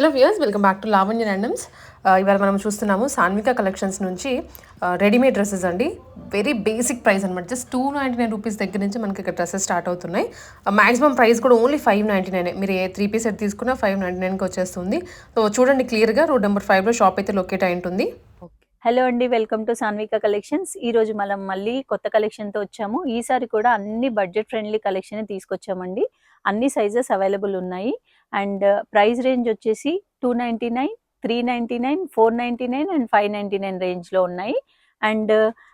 Hello viewers welcome back to Lavanya randoms ఇవాళ మనం చూస్తున్నాము సాన్విక కలెక్షన్స్ నుంచి uh, రెడీమేడ్ డ్రెస్సెస్ అండి. వెరీ బేసిక్ ప్రైస్ అనమాట just two ninety nine rupees దగ్గర నుంచి మనకి ఇక్కడ డ్రెస్సెస్ స్టార్ట్ అవుతున్నాయి. Uh, మాక్సిమం ప్రైస్ కూడా ఓన్లీ ఫైవ్ నైంటీ నైన్ మీరు ఏ త్రీ పీస్ సెట్ తీసుకున్నా ఫైవ్ నైంటీ నైన్కి వచ్చేస్తుంది. సో చూడండి క్లియర్గా రోడ్ నెంబర్ ఫైవ్లో షాప్ అయితే లొకేట్ అయి ఉంటుంది. హలో అండి. వెల్కమ్ టు సాన్విక కలెక్షన్స్ ఈ రోజు మనం మళ్ళీ కొత్త కలెక్షన్తో వచ్చాము. ఈసారి కూడా అన్ని బడ్జెట్ ఫ్రెండ్లీ కలెక్షన్ తీసుకొచ్చామండి. అన్ని సైజెస్ అవైలబుల్ ఉన్నాయి. అండ్ ప్రైస్ రేంజ్ వచ్చేసి two ninety nine three ninety nine four ninety nine and five ninety nine రేంజ్లో ఉన్నాయి. అండ్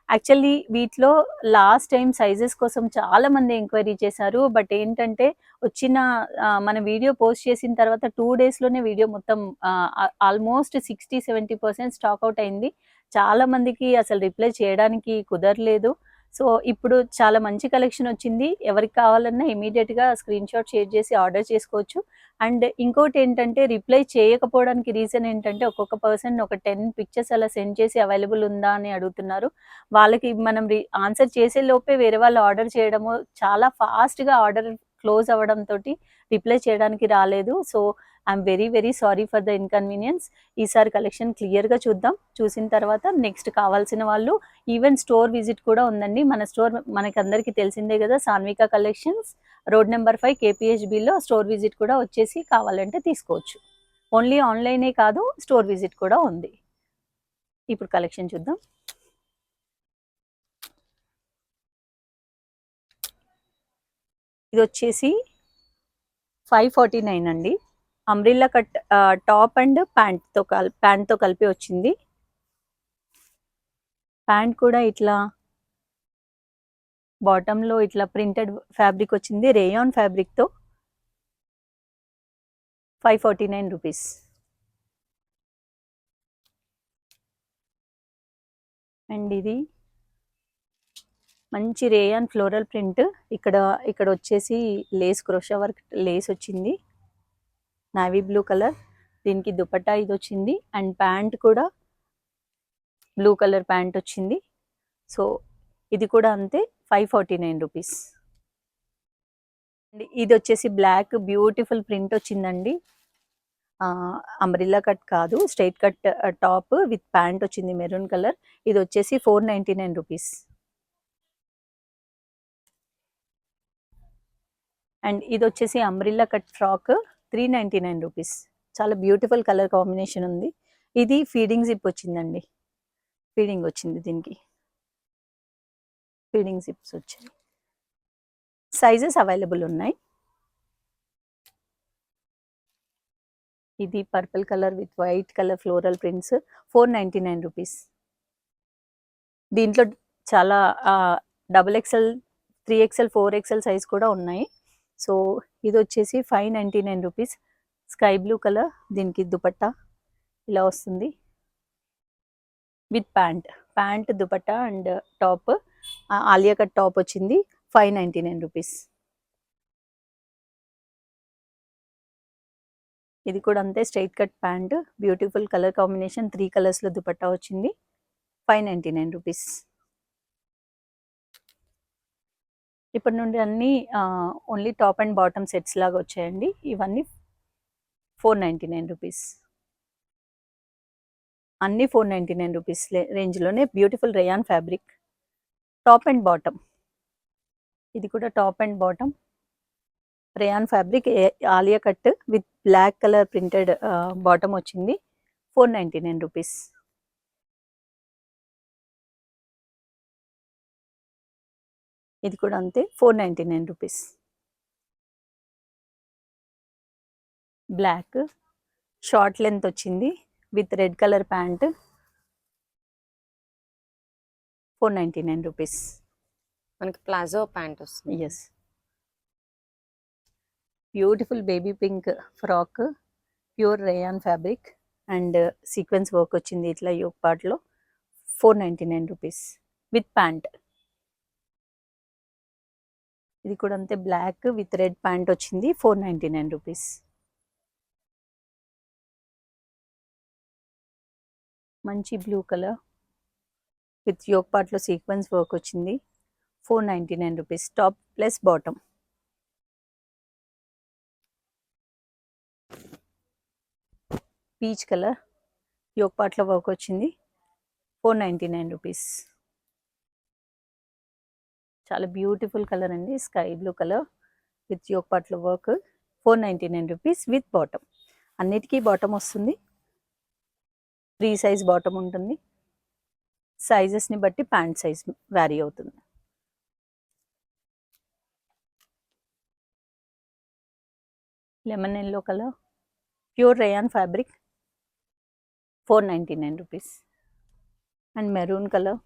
యాక్చువల్లీ వీటిలో లాస్ట్ టైం సైజెస్ కోసం చాలా మంది ఎంక్వైరీ చేశారు. బట్ ఏంటంటే వచ్చిన మన వీడియో పోస్ట్ చేసిన తర్వాత టూ డేస్లోనే వీడియో మొత్తం almost sixty seventy percent stock out అయింది. చాలా మందికి అసలు రిప్లై చేయడానికి కుదరలేదు. సో ఇప్పుడు చాలా మంచి కలెక్షన్ వచ్చింది. ఎవరికి కావాలన్నా ఇమీడియట్గా స్క్రీన్ షాట్ షేర్ చేసి ఆర్డర్ చేసుకోవచ్చు. అండ్ ఇంకోటి ఏంటంటే రిప్లై చేయకపోవడానికి రీజన్ ఏంటంటే ఒక్కొక్క పర్సన్ ఒక టెన్ పిక్చర్స్ అలా సెండ్ చేసి అవైలబుల్ ఉందా అని అడుగుతున్నారు. వాళ్ళకి మనం ఆన్సర్ చేసే లోపే వేరే వాళ్ళు ఆర్డర్ చేయడము చాలా ఫాస్ట్గా ఆర్డర్ క్లోజ్ అవ్వడం తోటి రిప్లై చేయడానికి రాలేదు. So I'm very very sorry for the inconvenience. ఈసారి కలెక్షన్ క్లియర్గా చూద్దాం. చూసిన తర్వాత నెక్స్ట్ కావాల్సిన వాళ్ళు ఈవెన్ స్టోర్ విజిట్ కూడా ఉందండి. మన స్టోర్ మనకి అందరికీ తెలిసిందే కదా Sanvika collections. Road number five కేపీహెచ్బిలో store visit కూడా వచ్చేసి కావాలంటే తీసుకోవచ్చు. ఓన్లీ ఆన్లైనే కాదు స్టోర్ విజిట్ కూడా ఉంది. ఇప్పుడు కలెక్షన్ చూద్దాం. ఇది వచ్చేసి ఫైవ్ ఫార్టీ నైన్ అండి. అంబ్రిల్లా కట్ టాప్ అండ్ ప్యాంట్తో కల్ ప్యాంట్తో కలిపి వచ్చింది. ప్యాంట్ కూడా ఇట్లా బాటంలో ఇట్లా ప్రింటెడ్ ఫ్యాబ్రిక్ వచ్చింది rayon ఫ్యాబ్రిక్తో five forty nine rupees and ఇది మంచి రేయాన్ ఫ్లోరల్ ప్రింట్ ఇక్కడ ఇక్కడ వచ్చేసి లేస్ క్రోషా వర్క్ లేస్ వచ్చింది. Navy blue colour. దీనికి దుపట్టా ఇది వచ్చింది. అండ్ ప్యాంట్ కూడా బ్లూ కలర్ ప్యాంట్ వచ్చింది. సో ఇది కూడా అంతే ఫైవ్ ఫార్టీ నైన్ రూపీస్. ఇది వచ్చేసి బ్లాక్ బ్యూటిఫుల్ ప్రింట్ వచ్చిందండి. అంబ్రిల్లా కట్ కాదు straight cut top with pant వచ్చింది మెరూన్ కలర్. ఇది వచ్చేసి four ninety nine rupees. And ఇది వచ్చేసి umbrella cut frock three ninety nine rupees. చాలా బ్యూటిఫుల్ కలర్ కాంబినేషన్ ఉంది. ఇది ఫీడింగ్ జిప్ వచ్చిందండి. ఫీడింగ్ వచ్చింది దీనికి. ఫీడింగ్ జిప్స్ వచ్చాయి. సైజెస్ అవైలబుల్ ఉన్నాయి. ఇది purple colour with white colour floral prints four ninety nine rupees. దీంట్లో చాలా double XL three XL four XL size కూడా ఉన్నాయి. సో ఇది వచ్చేసి five ninety nine rupees. Sky blue colour దీనికి దుపట్టా ఇలా వస్తుంది. With pant. Pant dupatta and top. Alia cut top వచ్చింది. Five ninety nine rupees. ఇది కూడా అంతే straight cut pant. Beautiful colour combination. Three కలర్స్లో దుపట్టా వచ్చింది. Five ninety nine rupees. ఇప్పటి నుండి అన్నీ only top and bottom sets లాగా వచ్చాయండి. ఇవన్నీ ఫోర్ నైంటీ నైన్ రూపీస్ అన్ని four ninety nine rupees రేంజ్లోనే beautiful rayon fabric top and bottom ఇది కూడా top and bottom rayon fabric Alia cut with black colour printed bottom వచ్చింది. Four ninety nine rupees ఇది కూడా అంతే four ninety nine rupees. Black short length వచ్చింది with red colour pant. Four ninety nine rupees. మనకి palazzo pant వస్తుంది. Yes beautiful baby pink frock pure rayon fabric and sequence work వచ్చింది ఇట్లా yoke పార్ట్లో four ninety nine rupees. With pant ఇది కూడా అంతే black with red pant వచ్చింది four ninety nine rupees. మంచి బ్లూ కలర్ విత్ యోగ్ పార్ట్లో సీక్వెన్స్ వర్క్ వచ్చింది four ninety nine rupees top plus bottom. Peach colour yoke పార్ట్లో work వచ్చింది four ninety nine rupees. చాలా బ్యూటిఫుల్ కలర్ అండి. Sky blue colour with yoke పాట్లో work four ninety nine rupees with bottom అన్నిటికీ bottom వస్తుంది. Three size bottom ఉంటుంది. సైజెస్ని బట్టి pant size vary అవుతుంది. Lemon yellow colour pure rayon fabric four ninety nine rupees and maroon colour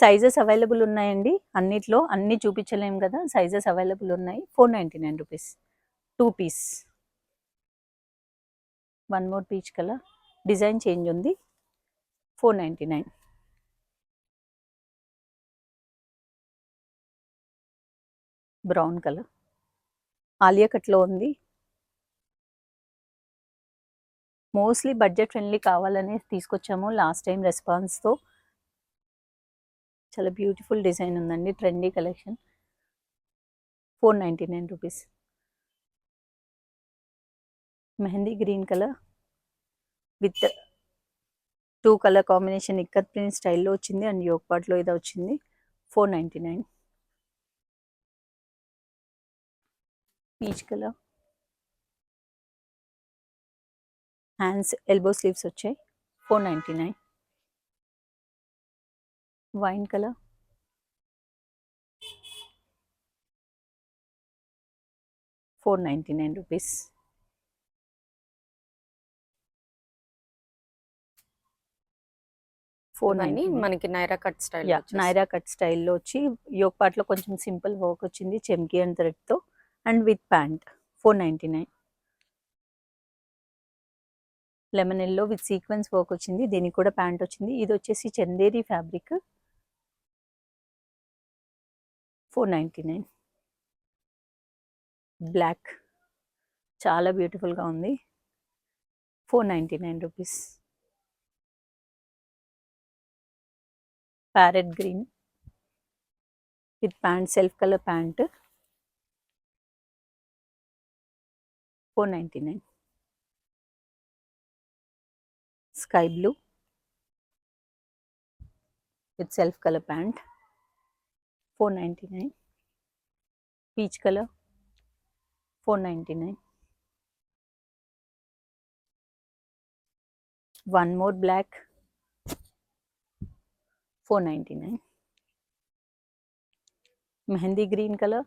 sizes available ఉన్నాయండి. అన్నిట్లో అన్నీ చూపించలేము కదా సైజెస్ అవైలబుల్ ఉన్నాయి. Four ninety nine rupees. Two piece. One more peach colour design change ఉంది. Four ninety nine. Brown colour Alia కట్లో ఉంది. Mostly budget friendly కావాలనే తీసుకొచ్చాము లాస్ట్ టైం రెస్పాన్స్తో. చాలా బ్యూటిఫుల్ డిజైన్ ఉందండి trendy collection four ninety nine rupees mehndi green colour with two colour combination ikat print స్టైల్లో వచ్చింది అండ్ యోగ్ పాట్లో ఇది వచ్చింది four ninety nine peach colour hands elbow sleeves వచ్చాయి four ninety nine wine colour? Four ninety nine rupees. Four ninety మనకి Naira cut style Naira cut స్టైల్లో వచ్చి yoke పార్ట్లో కొంచెం సింపుల్ వర్క్ వచ్చింది చెమ్కి అండ్ థ్రెడ్తో and with pant four ninety nine. Lemon yellow with sequence work వచ్చింది దీనికి కూడా ప్యాంట్ వచ్చింది. ఇది వచ్చేసి Chanderi fabric. Four ninety nine. Black. చాలా బ్యూటిఫుల్గా ఉంది. Four ninety nine rupees. Parrot green. With pant self colour pant. Four ninety nine. Sky blue. With self colour pant. Four ninety nine. Peach colour four ninety nine. One more black four ninety nine. Mehndi green colour.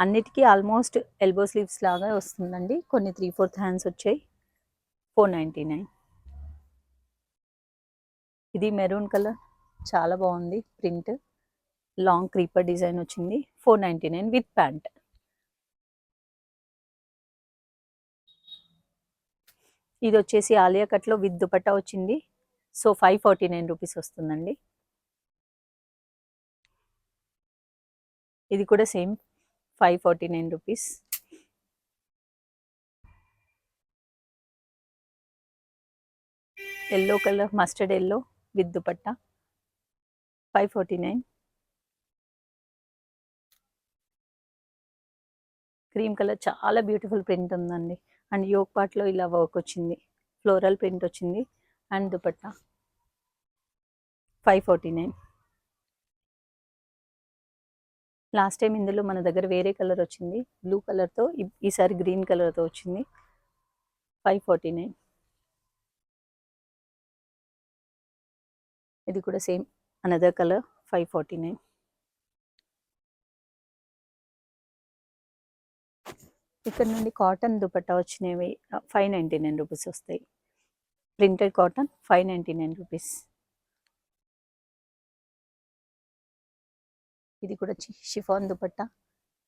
అన్నిటికీ almost elbow sleeves లాగా వస్తుందండి. కొన్ని three fourth hands వచ్చాయి. Four ninety nine. ఇది maroon colour. చాలా బాగుంది print. Long creeper design వచ్చింది. Four ninety nine with pant. ఇది వచ్చేసి ఆలియా కట్లో విత్ దుపట్టా వచ్చింది. So five forty nine rupees వస్తుందండి. ఇది కూడా same five forty nine rupees. Yellow colour mustard yellow with dupatta. Five forty nine. Cream colour చాలా beautiful print ఉందండి. అండ్ యోగ్ పార్ట్లో ఇలా వర్క్ వచ్చింది. ఫ్లోరల్ ప్రింట్ వచ్చింది. And dupatta. Five forty nine. Last time ఇందులో మన దగ్గర వేరే కలర్ వచ్చింది. బ్లూ కలర్తో ఈసారి గ్రీన్ కలర్తో వచ్చింది. Five forty nine. ఇది కూడా same. Another colour five forty nine ఇక్కడ నుండి కాటన్ దుపట్టా వచ్చినవి ఫైవ్ నైంటీ నైన్ రూపీస్ వస్తాయి. Printed cotton five ninety nine rupees ఇది కూడా chiffon dupatta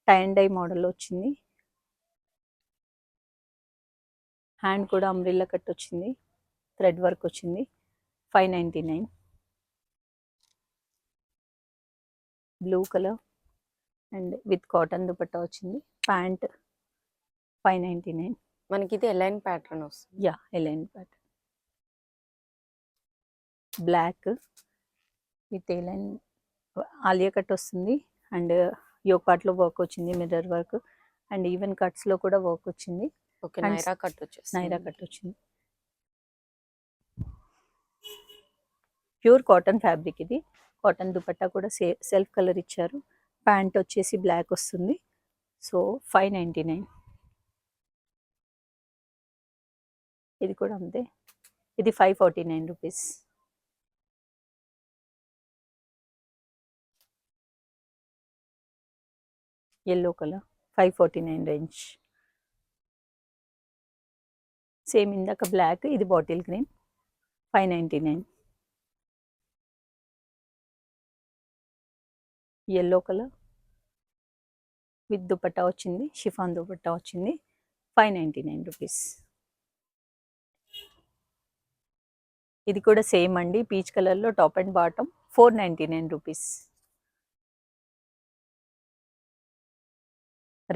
tie and dye model వచ్చింది. హ్యాండ్ కూడా అంబ్రిల్లా కట్ వచ్చింది. థ్రెడ్ వర్క్ వచ్చింది. Five ninety nine blue colour and with cotton dupatta వచ్చింది. Pant five ninety nine. మనకి ఇది ఎలైన్ ప్యాటర్న్ వస్తుంది. Yeah A line pattern. Black with A line Alia cut వస్తుంది and yoke పార్ట్లో work వచ్చింది mirror work and even కట్స్లో కూడా work వచ్చింది. ఓకే నైరా కట్ వచ్చేసి నైరా కట్ వచ్చింది. ప్యూర్ కాటన్ ఫ్యాబ్రిక్ ఇది. కాటన్ దుపట్టా కూడా సే సెల్ఫ్ కలర్ ఇచ్చారు. ప్యాంట్ వచ్చేసి బ్లాక్ వస్తుంది. So five ninety nine. ఇది కూడా అంతే. ఇది five forty nine rupees. Yellow colour. Five forty nine range. Same ఇందాక బ్లాక్ ఇది bottle green. Five ninety nine. Yellow colour. With dupatta వచ్చింది షిఫాన్ దుపట్టా వచ్చింది ఫైవ్ నైంటీ నైన్ రూపీస్. ఇది కూడా సేమ్ అండి పీచ్ కలర్లో top and bottom four ninety nine rupees.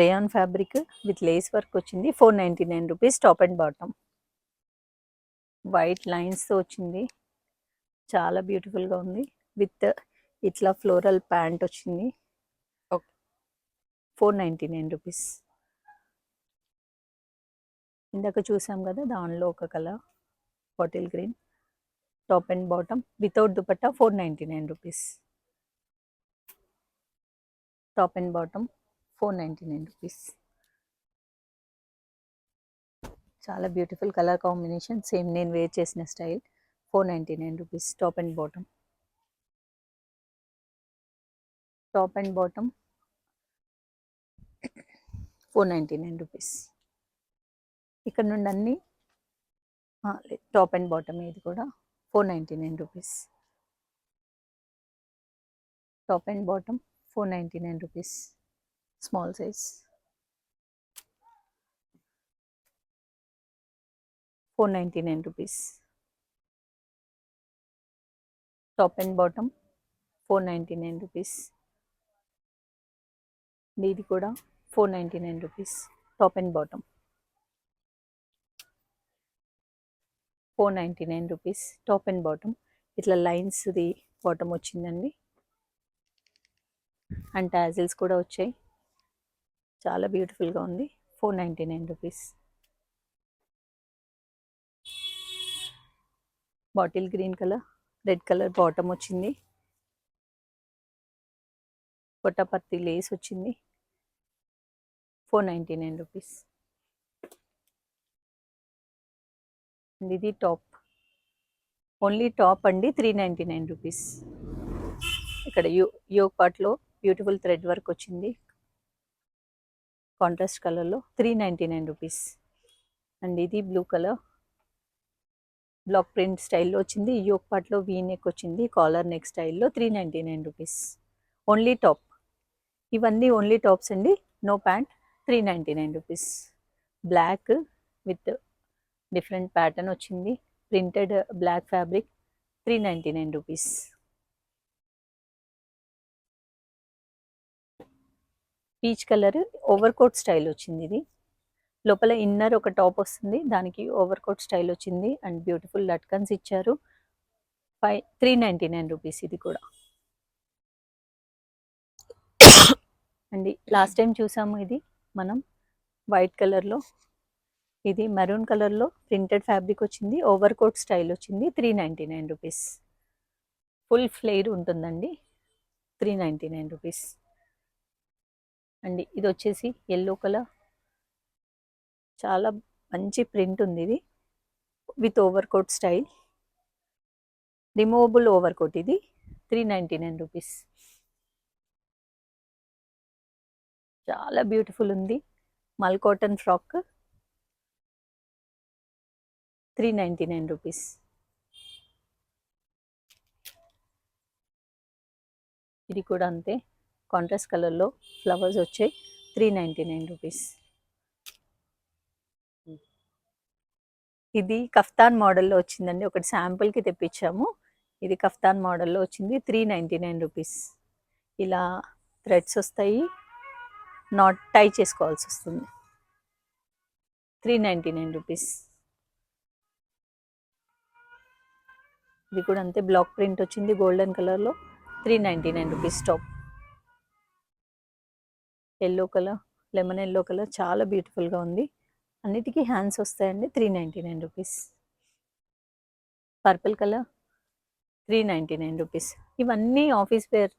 Rayon fabric with lace work వచ్చింది four ninety nine rupees top and bottom. White లైన్స్తో వచ్చింది చాలా బ్యూటిఫుల్గా ఉంది విత్ ఇట్లా ఫ్లోరల్ ప్యాంట్ వచ్చింది. Four ninety nine rupees. ఇందాక చూసాం కదా దానిలో ఒక colour bottle green top and bottom without dupatta four ninety nine rupees. Top and bottom four ninety nine rupees. చాలా బ్యూటిఫుల్ కలర్ కాంబినేషన్ సేమ్ నేను వేర్ చేసిన style four ninety nine rupees top and bottom. Top and bottom four ninety nine rupees ఇక్కడ నుండి అన్ని top and bottom ఇది కూడా four ninety nine rupees top and bottom four ninety nine rupees small size four ninety nine rupees top and bottom four ninety nine rupees ఇది కూడా four ninety nine rupees top and bottom. Four ninety nine rupees top and bottom. ఇట్లా లైన్స్ది bottom వచ్చిందండి. And tassels కూడా వచ్చాయి. చాలా బ్యూటిఫుల్గా ఉంది. Four ninety nine rupees. Bottle green colour red colour bottom వచ్చింది. పొట్టపత్తి లేస్ వచ్చింది. Four ninety nine rupees. ఇది టాప్. ఓన్లీ టాప్ అండి త్రీ నైంటీ నైన్ రూపీస్. ఇక్కడ యో యోగ్ పార్ట్లో బ్యూటిఫుల్ థ్రెడ్ వర్క్ వచ్చింది. కాంట్రాస్ట్ కలర్లో three ninety nine rupees. And ఇది బ్లూ కలర్. బ్లాక్ ప్రింట్ స్టైల్లో వచ్చింది. యోగ్ పార్ట్లో వీ నెక్ వచ్చింది. కాలర్ నెక్ స్టైల్లో three ninety nine rupees. Only top. ఇవన్నీ ఓన్లీ టాప్స్ అండి. No pant three ninety nine rupees black with different pattern వచ్చింది. Printed black fabric three ninety nine rupees peach colour over coat style వచ్చింది ఇది. లోపల inner ఒక top వస్తుంది. దానికి over coat style వచ్చింది. అండ్ బ్యూటిఫుల్ లట్కన్స్ ఇచ్చారు. Five three ninety nine rupees ఇది కూడా. అండి. లాస్ట్ టైం చూసాము ఇది మనం వైట్ కలర్లో. ఇది మెరూన్ కలర్లో ప్రింటెడ్ ఫ్యాబ్రిక్ వచ్చింది. ఓవర్ కోట్ స్టైల్ వచ్చింది. Three ninety nine rupees. Full flare ఉంటుందండి. Three ninety nine rupees. అండి ఇది వచ్చేసి ఎల్లో కలర్. చాలా మంచి ప్రింట్ ఉంది ఇది. With overcoat style. Removable overcoat ఇది. Three ninety nine rupees. చాలా బ్యూటిఫుల్ ఉంది. Mul cotton frock three ninety nine rupees ఇది కూడా అంతే. కాంట్రాస్ట్ కలర్లో ఫ్లవర్స్ వచ్చాయి. త్రీ నైంటీ నైన్ రూపీస్ ఇది కఫ్తాన్ మోడల్లో వచ్చిందండి. ఒకటి శాంపుల్కి తెప్పించాము. ఇది కఫ్తాన్ మోడల్లో వచ్చింది. త్రీ నైంటీ నైన్ రూపీస్ ఇలా థ్రెడ్స్ వస్తాయి. నాట్ టై చేసుకోవాల్సి వస్తుంది. Three ninety nine rupees. ఇది కూడా అంతే బ్లాక్ ప్రింట్ వచ్చింది గోల్డెన్ కలర్లో. Three ninety nine rupees top. Yellow colour lemon yellow colour చాలా బ్యూటిఫుల్గా ఉంది. అన్నిటికీ హ్యాండ్స్ వస్తాయండి three ninety nine rupees. Purple colour three ninety nine rupees. ఇవన్నీ ఆఫీస్ వేర్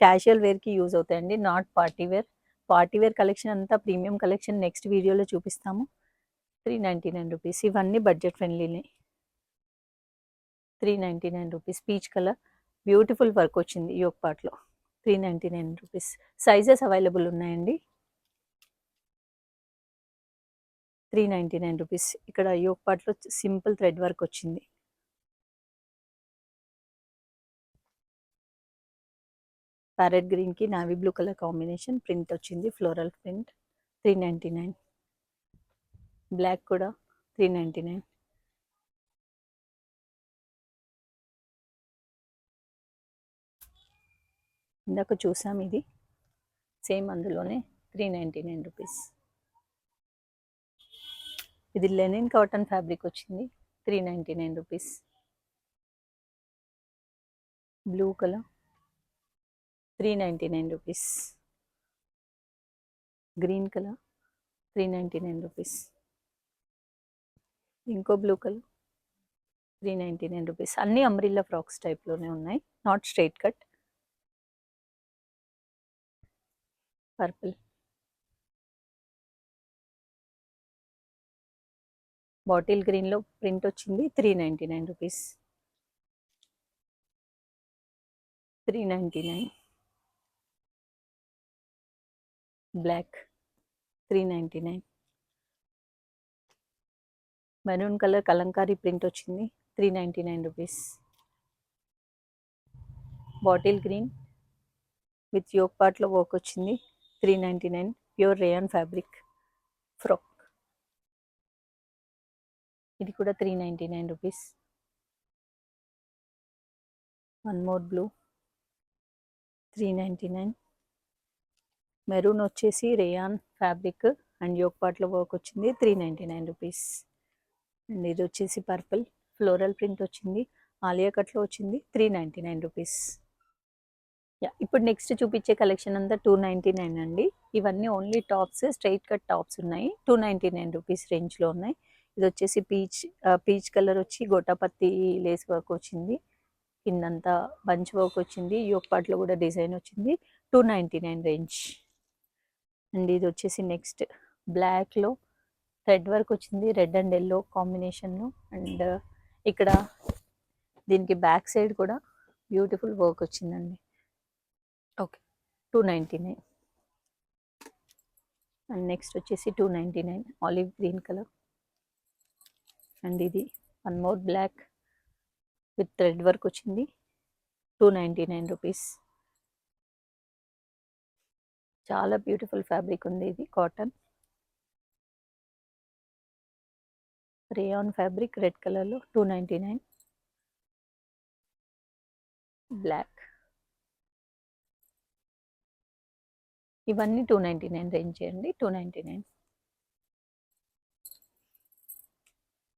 క్యాషువల్ వేర్కి యూజ్ అవుతాయండి not party wear. Party wear collection అంతా premium collection next వీడియోలో చూపిస్తాము. Three ninety nine rupees. ఇవన్నీ budget ఫ్రెండ్లీనే. Three ninety nine rupees. Peach colour. Beautiful work వచ్చింది yoke పార్ట్లో three ninety nine rupees. Sizes available ఉన్నాయండి. Three ninety nine rupees. ఇక్కడ yoke పార్ట్లో simple thread work వచ్చింది. Parrot గ్రీన్కి navy blue colour combination print వచ్చింది floral print three ninety nine. Black కూడా three ninety nine. ఇందాక చూసాం ఇది సేమ్ అందులోనే త్రీ నైంటీ నైన్ రూపీస్. ఇది లెనిన్ కాటన్ ఫ్యాబ్రిక్ వచ్చింది three ninety nine rupees. Blue colour. Three ninety nine rupees. Green colour three ninety nine rupees. ఇంకో blue colour three ninety nine rupees. అన్ని umbrella frocks టైప్లోనే ఉన్నాయి. Not straight cut. Purple. Bottle గ్రీన్లో print వచ్చింది three ninety nine rupees. Three ninety nine. Black three ninety nine. Maroon colour Kalamkari print వచ్చింది three ninety nine rupees. Bottle green with yoke పార్ట్లో work వచ్చింది three ninety nine pure rayon fabric frock. ఇది కూడా three ninety nine rupees. One more blue three ninety nine. Maroon వచ్చేసి rayon fabric and yoke పార్ట్లో work వచ్చింది three ninety nine rupees. And ఇది వచ్చేసి purple floral print వచ్చింది. ఆలియా కట్లో వచ్చింది three ninety nine rupees. Yeah ఇప్పుడు నెక్స్ట్ చూపించే కలెక్షన్ అంతా టూ నైంటీ నైన్ అండి. ఇవన్నీ only tops straight cut tops ఉన్నాయి. టూ నైంటీ నైన్ రూపీస్ రేంజ్లో ఉన్నాయి. ఇది వచ్చేసి పీచ్ పీచ్ కలర్ వచ్చి గోటాపత్తి లేస్ వర్క్ వచ్చింది. కిందంతా బంచ్ వర్క్ వచ్చింది. యోక్ పార్ట్లో కూడా డిజైన్ వచ్చింది. Two ninety nine range. And ఇది వచ్చేసి నెక్స్ట్ బ్లాక్లో థ్రెడ్ వర్క్ వచ్చింది. రెడ్ అండ్ ఎల్లో కాంబినేషన్లో అండ్ ఇక్కడ దీనికి బ్యాక్ సైడ్ కూడా బ్యూటిఫుల్ వర్క్ వచ్చిందండి. Okay. Two ninety nine. And next వచ్చేసి two ninety nine olive green colour. And ఇది one more black with thread work వచ్చింది. Two ninety nine rupees. చాలా beautiful fabric ఉంది ఇది కాటన్ రేయాన్ ఫ్యాబ్రిక్ రెడ్ కలర్లో two ninety nine black ఇవన్నీ two ninety nine range చేయండి two ninety nine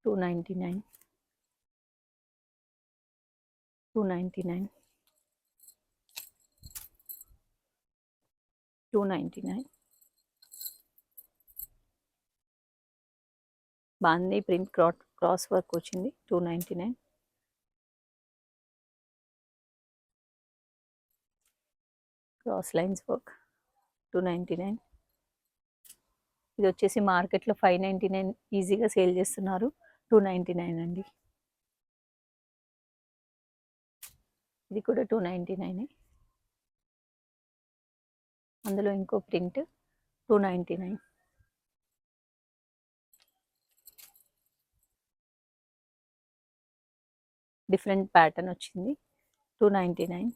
two ninety nine two ninety nine two ninety nine. బాందీ print క్రాట్ cross work వచ్చింది two ninety nine. Cross lines work two ninety nine. ఇది వచ్చేసి మార్కెట్లో five ninety nine ఈజీగా sale చేస్తున్నారు two ninety nine అండి. ఇది కూడా టూ నైంటీ నైనే. అందులో ఇంకో print two ninety nine. Different pattern వచ్చింది. Two ninety nine.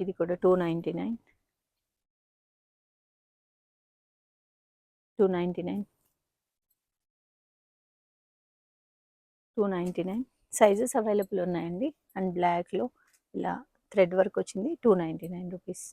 ఇది కూడా two ninety nine. Two ninety nine. Two ninety nine. Sizes available ఉన్నాయండి. అండ్ బ్లాక్లో ఇలా థ్రెడ్ వర్క్ వచ్చింది టూ నైంటీ నైన్ రూపీస్.